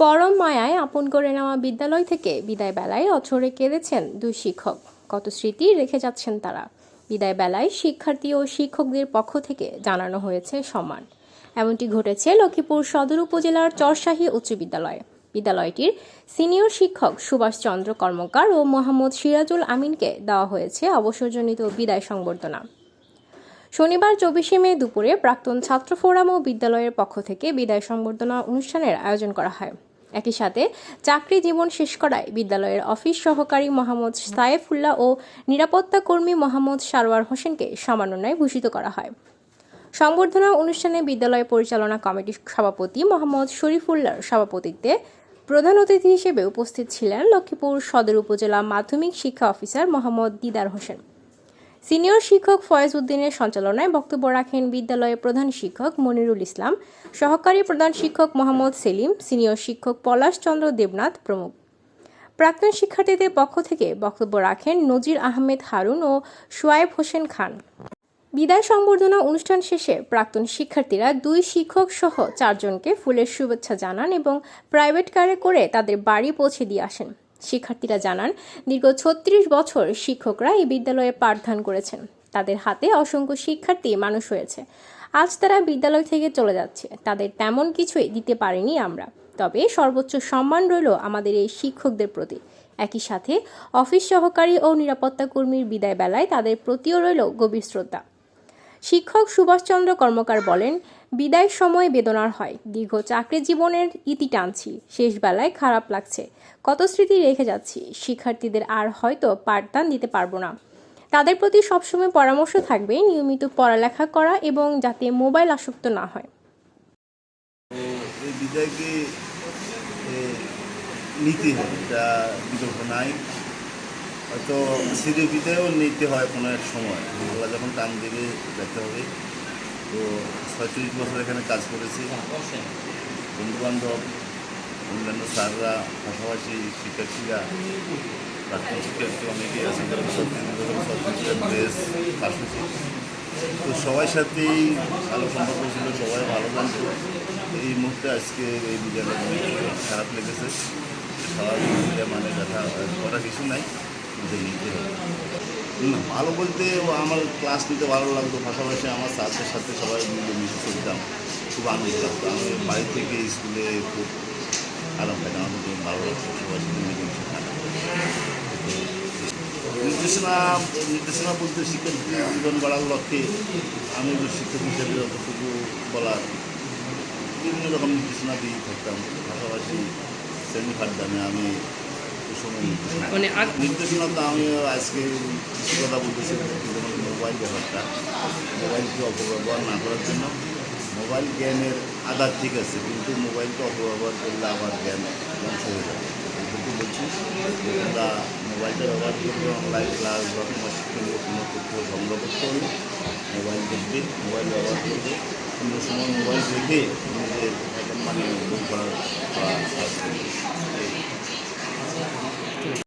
পরম মায়ায় আপন করে নেওয়া বিদ্যালয় থেকে বিদায় বেলায় অছরে কেঁদেছেন দুই শিক্ষক। কত স্মৃতি রেখে যাচ্ছেন তারা। বিদায় বেলায় শিক্ষার্থী ও শিক্ষকদের পক্ষ থেকে জানানো হয়েছে সম্মান। এমনটি ঘটেছে লক্ষ্মীপুর সদর উপজেলার চরশাহী উচ্চ বিদ্যালয়ে। বিদ্যালয়টির সিনিয়র শিক্ষক সুভাষচন্দ্র কর্মকার ও মোহাম্মদ সিরাজুল আমিনকে দেওয়া হয়েছে অবসরজনিত বিদায় সংবর্ধনা। শনিবার চব্বিশে মে দুপুরে প্রাক্তন ছাত্র ফোরাম ও বিদ্যালয়ের পক্ষ থেকে বিদায় সংবর্ধনা অনুষ্ঠানের আয়োজন করা হয়। একই সাথে চাকরি জীবন শেষ করায় বিদ্যালয়ের অফিস সহকারী মোহাম্মদ সায়েফুল্লাহ ও নিরাপত্তা কর্মী মোহাম্মদ সারোয়ার হোসেনকে সম্মাননায় ভূষিত করা হয়। সংবর্ধনা অনুষ্ঠানে বিদ্যালয় পরিচালনা কমিটির সভাপতি মোহাম্মদ শরীফুল্লাহর সভাপতিত্বে প্রধান অতিথি হিসেবে উপস্থিত ছিলেন লক্ষ্মীপুর সদর উপজেলা মাধ্যমিক শিক্ষা অফিসার মোহাম্মদ দিদার হোসেন। সিনিয়র শিক্ষক ফয়েজ উদ্দিনের সঞ্চালনায় বক্তব্য রাখেন বিদ্যালয়ের প্রধান শিক্ষক মনিরুল ইসলাম, সহকারী প্রধান শিক্ষক মোহাম্মদ সেলিম, সিনিয়র শিক্ষক পলাশ চন্দ্র দেবনাথ প্রমুখ। প্রাক্তন শিক্ষার্থীদের পক্ষ থেকে বক্তব্য রাখেন নজির আহমেদ হারুন ও সোয়াইব হোসেন খান। বিদায় সংবর্ধনা অনুষ্ঠান শেষে প্রাক্তন শিক্ষার্থীরা দুই শিক্ষক সহ চারজনকে ফুলের শুভেচ্ছা জানান এবং প্রাইভেট কারে করে তাদের বাড়ি পৌঁছে দিয়ে আসেন। শিক্ষার্থীরা জানান, দীর্ঘ ছত্রিশ বছর শিক্ষকরা এই বিদ্যালয়ে পাঠদান করেছেন। তাদের হাতে অসংখ্য শিক্ষার্থী মানুষ হয়েছে। আজ তারা বিদ্যালয় থেকে চলে যাচ্ছে। তাদের তেমন কিছুই দিতে পারিনি আমরা। তবে সর্বোচ্চ সম্মান রইল আমাদের এই শিক্ষকদের প্রতি। একই সাথে অফিস সহকারী ও নিরাপত্তা কর্মীর বিদায় বেলায় তাদের প্রতিও রইল গভীর শ্রদ্ধা। শিক্ষক সুভাষচন্দ্র কর্মকার বলেন বিদায়ের সময় বেদনার হয়। দীর্ঘ চাকরি জীবনের ইতি টানছি। শেষ বেলায় খারাপ লাগছে। কত স্মৃতি রেখে যাচ্ছি। শিক্ষার্থীদের আর হয়তো পাঠদান দিতে পারব না। তাদের প্রতি সবসময় পরামর্শ থাকবে নিয়মিত পড়ালেখা করা এবং যাতে মোবাইল আসক্ত না হয়। নিতে হয়। হয়তো সিঁড়ি বিদায়ও নিতে হয় কোনো এক সময়। যখন টান দেবে যেতে হবে। তো ছয়ত্রিশ বছর এখানে কাজ করেছি। বন্ধুবান্ধব, অন্যান্য স্যাররা, পাশাপাশি শিক্ষার্থীরা, প্রাক্তন শিক্ষার্থী অনেকেই আছে যারা ড্রেস পাশাপাশি। তো সবার সাথেই ভালো সম্পর্ক ছিল, সবাই ভালো জানতো। এই মুহূর্তে আজকে এই বিদ্যালয়ে খারাপ লেগেছে। এটা মানে দেখা করা কিছু নাই। ভালো বলতে আমার ক্লাস নিতে ভালো লাগতো, পাশাপাশি আমার স্যারদের সাথে সবাই মিলে মিশে চলতাম খুব আনন্দ লাগতো। আমি বাড়ি থেকে স্কুলে খুব আরাম থাকে আমার খুব ভালো লাগতো। সবার সাথে মিলে মিশে নির্দেশনা নির্দেশনা বলতে শিক্ষার্থী জীবন গড়ার লক্ষ্যে আমি শিক্ষক হিসেবে যতটুকু বলার, বিভিন্ন রকম নির্দেশনা দিয়ে থাকতাম। পাশাপাশি শ্রেণি পাঠদানে আমি সময় নির্দেশনা। মানে নির্দেশনা তো আমি আজকে কথা বলতেছি মোবাইল ব্যাপারটা মোবাইলকে অপব্যবহার না করার জন্য। মোবাইল জ্ঞানের আধার ঠিক আছে কিন্তু মোবাইলকে অপব্যবহার করলে আবার জ্ঞান ধ্বংস হয়ে যাবে। কিন্তু বলছি তোমরা মোবাইলটা ব্যবহার করবে অনলাইন ক্লাস বা তোমার শিক্ষণীয় কোনো তথ্য সংগ্রহ করতে হলে মোবাইল দেখবে মোবাইল ব্যবহার করবে। অন্য সময় মোবাইল রেখে নিজের মানে বই বা 对。